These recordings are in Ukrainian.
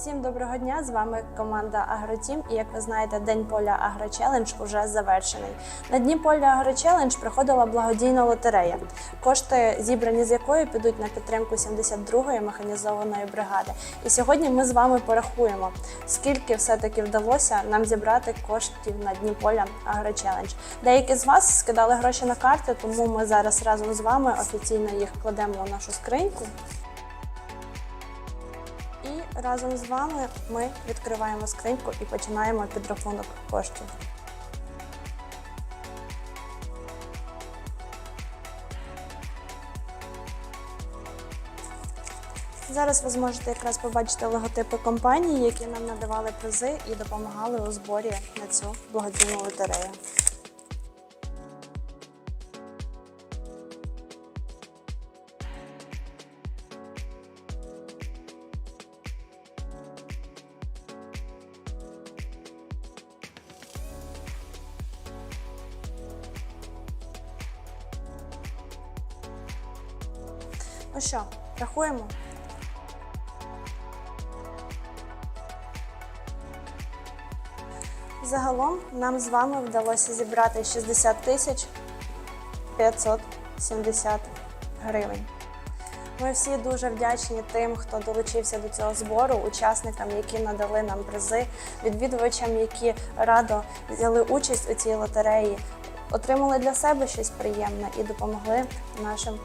Всім доброго дня! З вами команда Агротім. І як ви знаєте, день поля Агрочелендж уже завершений. На дні поля Агрочелендж приходила благодійна лотерея, кошти зібрані з якої підуть на підтримку 72-ї механізованої бригади. І сьогодні ми з вами порахуємо, скільки все-таки вдалося нам зібрати коштів на дні поля Агрочелендж. Деякі з вас скидали гроші на карти, тому ми зараз разом з вами офіційно їх кладемо у нашу скриньку. І разом з вами ми відкриваємо скриньку і починаємо підрахунок коштів. Зараз ви зможете якраз побачити логотипи компанії, які нам надавали призи і допомагали у зборі на цю благодійну лотерею. Ну що, рахуємо? Загалом нам з вами вдалося зібрати 60 тисяч 570 гривень. Ми всі дуже вдячні тим, хто долучився до цього збору, учасникам, які надали нам призи, відвідувачам, які радо взяли участь у цій лотереї, отримали для себе щось приємне і допомогли нашим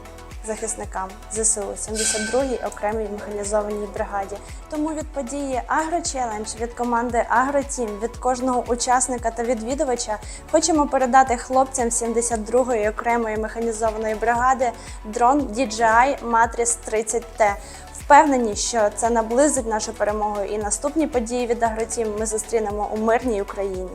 захисникам ЗСУ 72-й окремій механізованій бригаді. Тому від події Агрочелендж від команди Агротім, від кожного учасника та відвідувача хочемо передати хлопцям 72-ї окремої механізованої бригади дрон DJI Matrix 30T. Впевнені, що це наблизить нашу перемогу і наступні події від Агротім ми зустрінемо у мирній Україні.